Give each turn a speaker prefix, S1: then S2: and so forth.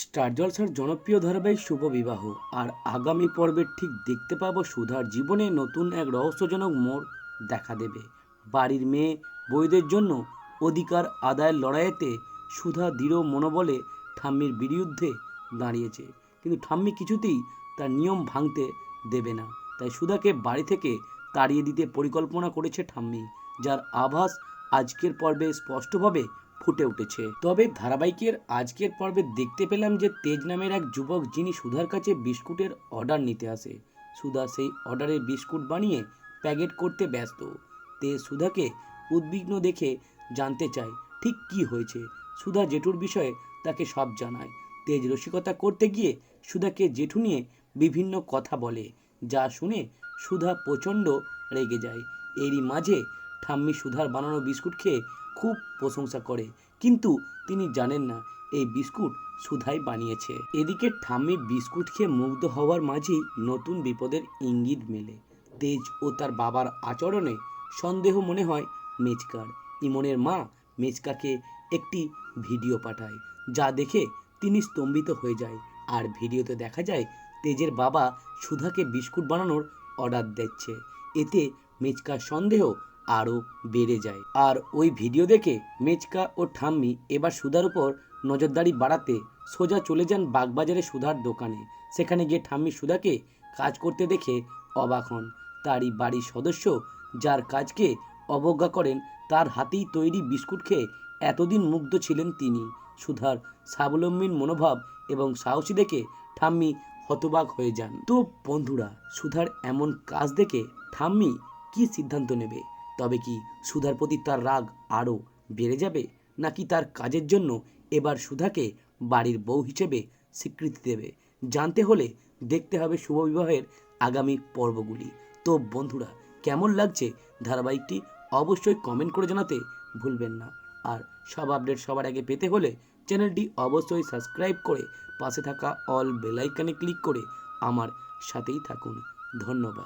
S1: Star জলসার জনপ্রিয় ধারাবাহিক শুভ বিবাহ। আর আগামী পর্বে ঠিক দেখতে পাবো সুধার জীবনে নতুন এক রহস্যজনক মোড় দেখা দেবে। বাড়ির মেয়ে বইদের জন্য অধিকার আদায়ের লড়াইয়েতে সুধা দৃঢ় মনোবলে ঠাম্মির বিরুদ্ধে দাঁড়িয়েছে। কিন্তু ঠাম্মি কিছুতেই তার নিয়ম ভাঙতে দেবে না। তাই সুধাকে বাড়ি থেকে তাড়িয়ে দিতে পরিকল্পনা করেছে ঠাম্মি, যার আভাস আজকের পর্বে স্পষ্টভাবে ফুটে উঠেছে। তবে ধারাবাহিকের আজকের পর্বে দেখতে পেলাম যে তেজ নামের এক যুবক যিনি সুধার কাছে বিস্কুটের অর্ডার নিতে আসে। সুধা সেই অর্ডারের বিস্কুট বানিয়ে প্যাকেট করতে ব্যস্ত। তেজ সুধাকে উদ্বিগ্ন দেখে জানতে চায়, ঠিক কি হয়েছে? সুধা জেঠুর বিষয়ে তাকে সব জানায়। তেজ রসিকতা করতে গিয়ে সুধাকে জেঠু নিয়ে বিভিন্ন কথা বলে, যা শুনে সুধা প্রচণ্ড রেগে যায়। এরই মাঝে ঠাম্মি সুধার বানানো বিস্কুট খেয়ে খুব প্রশংসা করে। কিন্তু তিনি জানেন না, এই বিস্কুট সুধাই বানিয়েছে। এদিকে ঠাম্মি বিস্কুট খেয়ে মুগ্ধ হওয়ার মাঝেই নতুন বিপদের ইঙ্গিত মেলে। তেজ ও তার বাবার আচরণে সন্দেহ মনে হয় মেজকার। ইমনের মা মেজকাকে একটি ভিডিও পাঠায়, যা দেখে তিনি স্তম্ভিত হয়ে যায়। আর ভিডিওতে দেখা যায়, তেজের বাবা সুধাকে বিস্কুট বানানোর অর্ডার দিচ্ছে। এতে মেচকার সন্দেহ আরও বেড়ে যায়। আর ওই ভিডিও দেখে মেচকা ও ঠাম্মি এবার সুধার উপর নজরদারি বাড়াতে সোজা চলে যান বাগবাজারে সুধার দোকানে। সেখানে গিয়ে ঠাম্মি সুধাকে কাজ করতে দেখে অবাক হন। তারই বাড়ির সদস্য যার কাজকে অবজ্ঞা করেন, তার হাতেই তৈরি বিস্কুট খেয়ে এতদিন মুগ্ধ ছিলেন তিনি। সুধার স্বাবলম্বীর মনোভাব এবং সাহসী দেখে ঠাম্মি হতবাক হয়ে যান। তো বন্ধুরা, সুধার এমন কাজ দেখে ঠাম্মি কি সিদ্ধান্ত নেবে? তবে কি সুধার প্রতি তার রাগ আরও বেড়ে যাবে? নাকি তার কাজের জন্য এবার সুধাকে বাড়ির বউ হিসেবে স্বীকৃতি দেবে? জানতে হলে দেখতে হবে শুভ বিবাহের আগামী পর্বগুলি। তো বন্ধুরা, কেমন লাগছে ধারাবাহিকটি অবশ্যই কমেন্ট করে জানাতে ভুলবেন না। আর সব আপডেট সবার আগে পেতে হলে চ্যানেলটি অবশ্যই সাবস্ক্রাইব করে পাশে থাকা অল বেলাইকানে ক্লিক করে আমার সাথেই থাকুন। ধন্যবাদ।